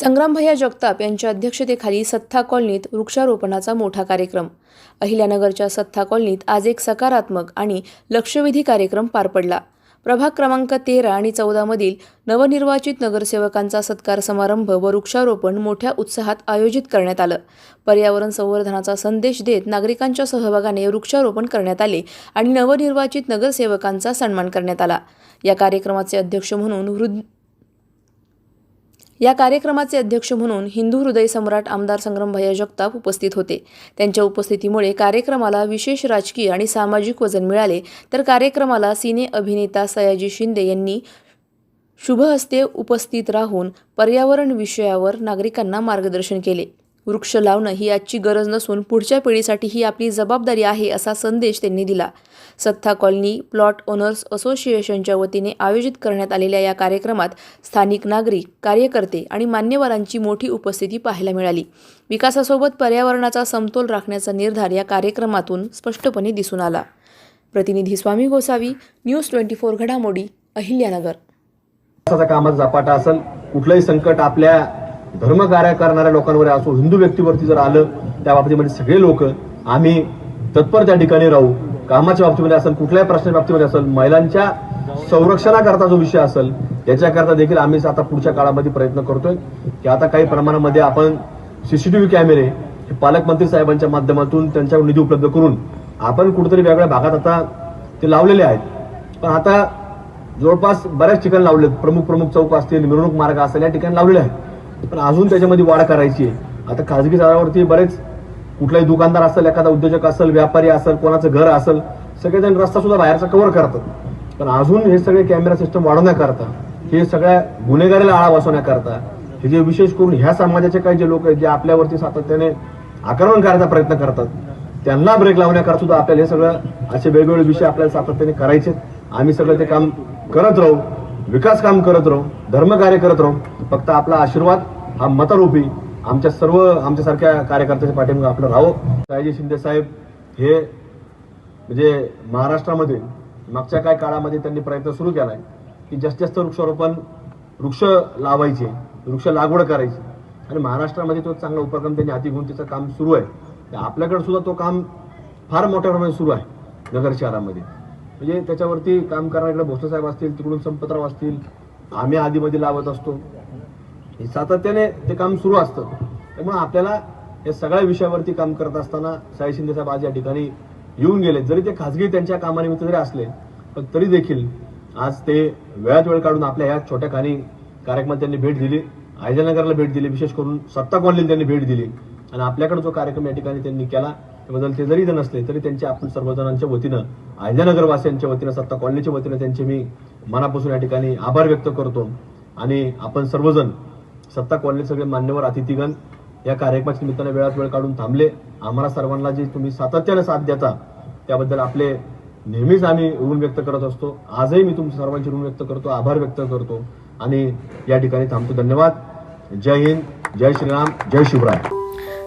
संग्रामभैया जगताप यांच्या अध्यक्षतेखाली सत्ता कॉलनीत वृक्षारोपणाचा मोठा कार्यक्रम. अहिल्यानगरच्या सत्ता कॉलनीत आज एक सकारात्मक आणि लक्षवेधी कार्यक्रम पार पडला. प्रभाग क्रमांक तेरा आणि चौदामधील नवनिर्वाचित नगरसेवकांचा सत्कार समारंभ व वृक्षारोपण मोठ्या उत्साहात आयोजित करण्यात आलं. पर्यावरण संवर्धनाचा संदेश देत नागरिकांच्या सहभागाने वृक्षारोपण करण्यात आले आणि नवनिर्वाचित नगरसेवकांचा सन्मान करण्यात आला. या कार्यक्रमाचे अध्यक्ष म्हणून हृद या कार्यक्रमाचे अध्यक्ष म्हणून हिंदू हृदय सम्राट आमदार संग्रामभैया जगताप उपस्थित होते. त्यांच्या उपस्थितीमुळे कार्यक्रमाला विशेष राजकीय आणि सामाजिक वजन मिळाले. तर कार्यक्रमाला सिने अभिनेता सयाजी शिंदे यांनी शुभहस्ते उपस्थित राहून पर्यावरण विषयावर नागरिकांना मार्गदर्शन केले. वृक्ष लावणं ही आजची गरज नसून पुढच्या पिढीसाठी ही आपली जबाबदारी आहे असा संदेश त्यांनी दिला. सत्ता कॉलनी प्लॉट ओनर्स असोसिएशनच्या वतीने आयोजित करण्यात आलेल्या या कार्यक्रमात स्थानिक नागरिक कार्यकर्ते आणि मान्यवरांची मोठी उपस्थिती पाहायला मिळाली. विकासासोबत पर्यावरणाचा समतोल राखण्याचा निर्धार या कार्यक्रमातून स्पष्टपणे दिसून आला. प्रतिनिधी Swami Gosavi news twenty four घडामोडी अहिल्यानगर. कामात झपाटा असेल कुठलंही संकट आपल्या धर्मकार्य करणाऱ्या लोकांवर असो हिंदू व्यक्तीवरती जर आलं त्या बाबतीमध्ये म्हणजे सगळे लोक आम्ही तत्पर त्या ठिकाणी राहू. कामाच्या बाबतीमध्ये असेल कुठल्याही प्रश्नाच्या बाबतीमध्ये असेल महिलांच्या संरक्षणाकरता जो विषय असेल याच्याकरता देखील आम्ही आता पुढच्या काळामध्ये प्रयत्न करतोय. की आता काही प्रमाणामध्ये आपण सीसीटीव्ही कॅमेरे हे पालकमंत्री साहेबांच्या माध्यमातून त्यांच्यावर निधी उपलब्ध करून आपण कुठेतरी वेगळ्या भागात आता ते लावलेले आहेत. पण आता जवळपास बऱ्याच ठिकाणी लावलेत. प्रमुख प्रमुख चौक असतील मिरवणूक मार्ग असेल या ठिकाणी लावलेले आहेत. पण अजून त्याच्यामध्ये वाढ करायची आहे. आता खाजगी जागावरती बरेच कुठलाही दुकानदार असेल एखादा उद्योजक असेल व्यापारी असेल कोणाचं घर असेल सगळेजण रस्ता सुद्धा बाहेरचा कव्हर करतात. पण अजून हे सगळे कॅमेरा सिस्टम वाढवण्याकरता हे सगळ्या गुन्हेगारीला आळा बसवण्याकरता हे जे विशेष करून ह्या समाजाचे काही जे लोक आहेत जे आपल्यावरती सातत्याने आक्रमण करायचा प्रयत्न करतात त्यांना ब्रेक लावण्याकरता सुद्धा आपल्याला हे सगळं असे वेगवेगळे विषय आपल्याला सातत्याने करायचे आम्ही सगळं ते काम करत राहू विकास काम करत राहू. धर्मकार्य करत राहू. फक्त आपला आशीर्वाद हा मतरूपी आमच्या सर्व आमच्यासारख्या कार्यकर्त्याच्या पाठिंबा आपलं राहो सयाजी शिंदे साहेब हे म्हणजे महाराष्ट्रामध्ये मागच्या काही काळामध्ये त्यांनी प्रयत्न सुरू केला आहे की जास्तीत जास्त वृक्षारोपण वृक्ष लावायचे वृक्ष लागवड करायची. आणि महाराष्ट्रामध्ये तो चांगला उपक्रम त्यांनी हाती घेऊन त्याचं काम सुरू आहे. तर आपल्याकडे सुद्धा तो काम फार मोठ्या प्रमाणात सुरू आहे नगर शहरामध्ये म्हणजे त्याच्यावरती काम करणाऱ्याकडे भोसले साहेब असतील तिकडून संपतराव असतील आम्ही आधीमध्ये लावत असतो. हे सातत्याने ते काम सुरू असतं. त्यामुळे आपल्याला या सगळ्या विषयावरती काम करत असताना साई शिंदे साहेब आज या ठिकाणी येऊन गेले. जरी ते खासगी त्यांच्या कामानिमित्त जरी असले पण तरी देखील आज ते वेळात वेळ काढून आपल्या ह्या छोट्या खाणी कार्यक्रमात त्यांनी भेट दिली. आयजनगरला भेट दिली. विशेष करून सत्ता कॉलनीला त्यांनी भेट दिली. आणि आपल्याकडे जो कार्यक्रम या ठिकाणी त्यांनी केला त्याबद्दल ते जरी इथं नसले तरी त्यांच्या आपण सर्वजणांच्या वतीनं अहिल्यानगरवासियांच्या वतीनं सत्ता कॉलनीच्या वतीनं त्यांचे मी मनापासून या ठिकाणी आभार व्यक्त करतो. आणि आपण सर्वजण सत्ता कॉलनी सगळे मान्यवर अतिथीगण या कार्यक्रमाच्या निमित्तानं वेळात वेळ काढून थांबले. आम्हाला सर्वांना जे तुम्ही सातत्यानं साथ देता त्याबद्दल आपले नेहमीच आम्ही ऋण व्यक्त करत असतो. आजही मी तुमच्या सर्वांचे ऋण व्यक्त करतो आभार व्यक्त करतो. आणि या ठिकाणी थांबतो. धन्यवाद. जय हिंद. जय श्रीराम. जय शिवराय.